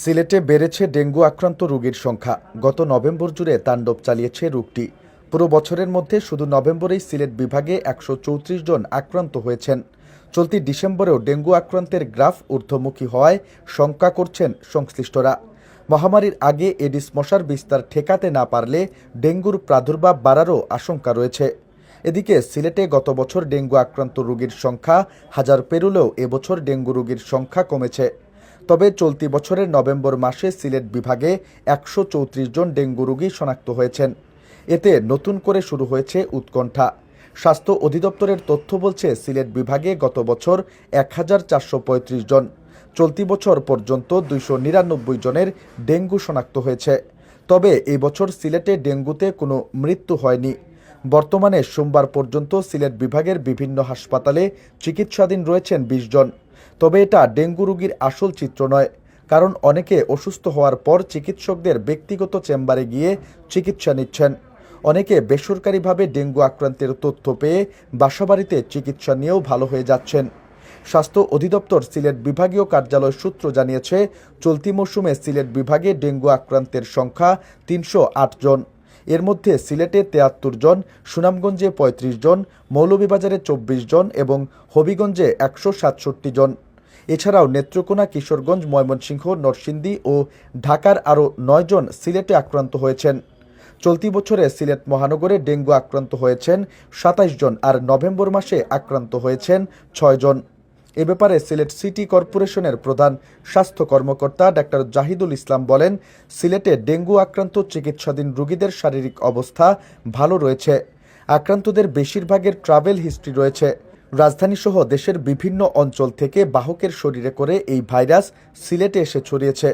সিলেটে বেড়েছে ডেঙ্গু আক্রান্ত রোগীর সংখ্যা। গত নভেম্বর জুড়ে তাণ্ডব চালিয়েছে রোগটি। পুরো বছরের মধ্যে শুধু নভেম্বরেই সিলেট বিভাগে একশো চৌত্রিশ জন আক্রান্ত হয়েছেন। চলতি ডিসেম্বরেও ডেঙ্গু আক্রান্তের গ্রাফ ঊর্ধ্বমুখী হওয়ায় শঙ্কা করছেন সংশ্লিষ্টরা। মহামারীর আগে এডিস মশার বিস্তার ঠেকাতে না পারলে ডেঙ্গুর প্রাদুর্ভাব বাড়ারও আশঙ্কা রয়েছে। এদিকে সিলেটে গত বছর ডেঙ্গু আক্রান্ত রোগীর সংখ্যা হাজার পেরুলেও এবছর ডেঙ্গু রোগীর সংখ্যা কমেছে। তবে চলতি বছরের নভেম্বর মাসে সিলেট বিভাগে একশো চৌত্রিশ জন ডেঙ্গু রোগী শনাক্ত হয়েছেন। এতে নতুন করে শুরু হয়েছে উৎকণ্ঠা। স্বাস্থ্য অধিদপ্তরের তথ্য বলছে, সিলেট বিভাগে গত বছর এক হাজার চারশো পঁয়ত্রিশ জন, চলতি বছর পর্যন্ত দুইশো নিরানব্বই জনের ডেঙ্গু শনাক্ত হয়েছে। তবে এই বছর সিলেটে ডেঙ্গুতে কোনো মৃত্যু হয়নি। বর্তমানে সোমবার পর্যন্ত সিলেট বিভাগের বিভিন্ন হাসপাতালে চিকিৎসাধীন রয়েছেন বিশ জন। তবে এটা ডেঙ্গু রোগীর আসল চিত্র নয়, কারণ অনেকে অসুস্থ হওয়ার পর চিকিৎসকদের ব্যক্তিগত চেম্বারে গিয়ে চিকিৎসা নিচ্ছেন। অনেকে বেসরকারিভাবে ডেঙ্গু আক্রান্তের তথ্য পেয়ে বাসাবাড়িতে চিকিৎসা নিয়েও ভালো হয়ে যাচ্ছেন। স্বাস্থ্য অধিদপ্তর সিলেট বিভাগীয় কার্যালয় সূত্র জানিয়েছে, চলতি মৌসুমে সিলেট বিভাগে ডেঙ্গু আক্রান্তের সংখ্যা তিনশো আট জন। এর মধ্যে সিলেটে তেয়াত্তর জন, সুনামগঞ্জে ৩৫ জন, মৌলভীবাজারে চব্বিশ জন এবং হবিগঞ্জে একশো সাতষট্টি জন। এছাড়াও নেত্রকোনা, কিশোরগঞ্জ, ময়মনসিংহ, নরসিংদী ও ঢাকার আরও নয় জন সিলেটে আক্রান্ত হয়েছেন। চলতি বছরে সিলেট মহানগরে ডেঙ্গু আক্রান্ত হয়েছেন সাতাইশ জন আর নভেম্বর মাসে আক্রান্ত হয়েছেন ছয় জন। এ ব্যাপারে সিলেট সিটি কর্পোরেশনের প্রধান স্বাস্থ্য কর্মকর্তা ডাক্তার জাহিদুল ইসলাম বলেন, সিলেটে ডেঙ্গু আক্রান্ত চিকিৎসাধীন রোগীদের শারীরিক অবস্থা ভালো রয়েছে। আক্রান্তদের বেশিরভাগের ট্রাভেল হিস্ট্রি রয়েছে। রাজধানীসহ দেশের বিভিন্ন অঞ্চল থেকে বাহকের শরীরে করে এই ভাইরাস সিলেটে এসে ছড়িয়েছে।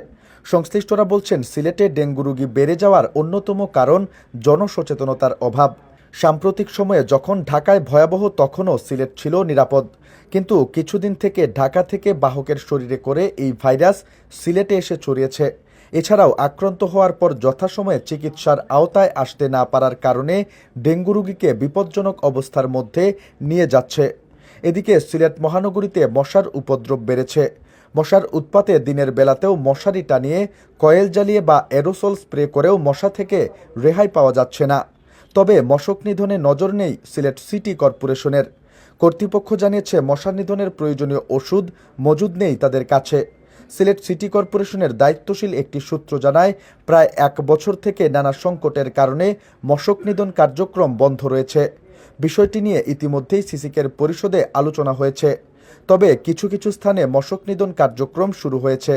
সংশ্লিষ্টরা বলছেন, সিলেটে ডেঙ্গু রোগী বেড়ে যাওয়ার অন্যতম কারণ জনসচেতনতার অভাব। সাম্প্রতিক সময়ে যখন ঢাকায় ভয়াবহ তখনও সিলেট ছিল নিরাপদ, কিন্তু কিছুদিন থেকে ঢাকা থেকে বাহকের শরীরে করে এই ভাইরাস সিলেটে এসে ছড়িয়েছে। এছাড়াও আক্রান্ত হওয়ার পর যথাসময়ে চিকিৎসার আওতায় আসতে না পারার কারণে ডেঙ্গু রোগীকে বিপজ্জনক অবস্থার মধ্যে নিয়ে যাচ্ছে। এদিকে সিলেট মহানগরীতে মশার উপদ্রব বেড়েছে। মশার উৎপাতে দিনের বেলাতেও মশারি টানিয়ে, কয়েল জ্বালিয়ে বা এরোসল স্প্রে করেও মশা থেকে রেহাই পাওয়া যাচ্ছে না। তবে মশক নিধনে নজর নেই সিলেট সিটি কর্পোরেশনের। কর্তৃপক্ষ জানিয়েছে মশা নিধনের প্রয়োজনীয় ওষুধ মজুদ নেই তাদের কাছে। সিলেট সিটি কর্পোরেশনের দায়িত্বশীল একটি সূত্র জানায়, প্রায় এক বছর থেকে নানা সংকটের কারণে মশক নিধন কার্যক্রম বন্ধ রয়েছে। বিষয়টি নিয়ে ইতিমধ্যেই সিসিকের পরিষদে আলোচনা হয়েছে। তবে কিছু কিছু স্থানে মশক নিধন কার্যক্রম শুরু হয়েছে।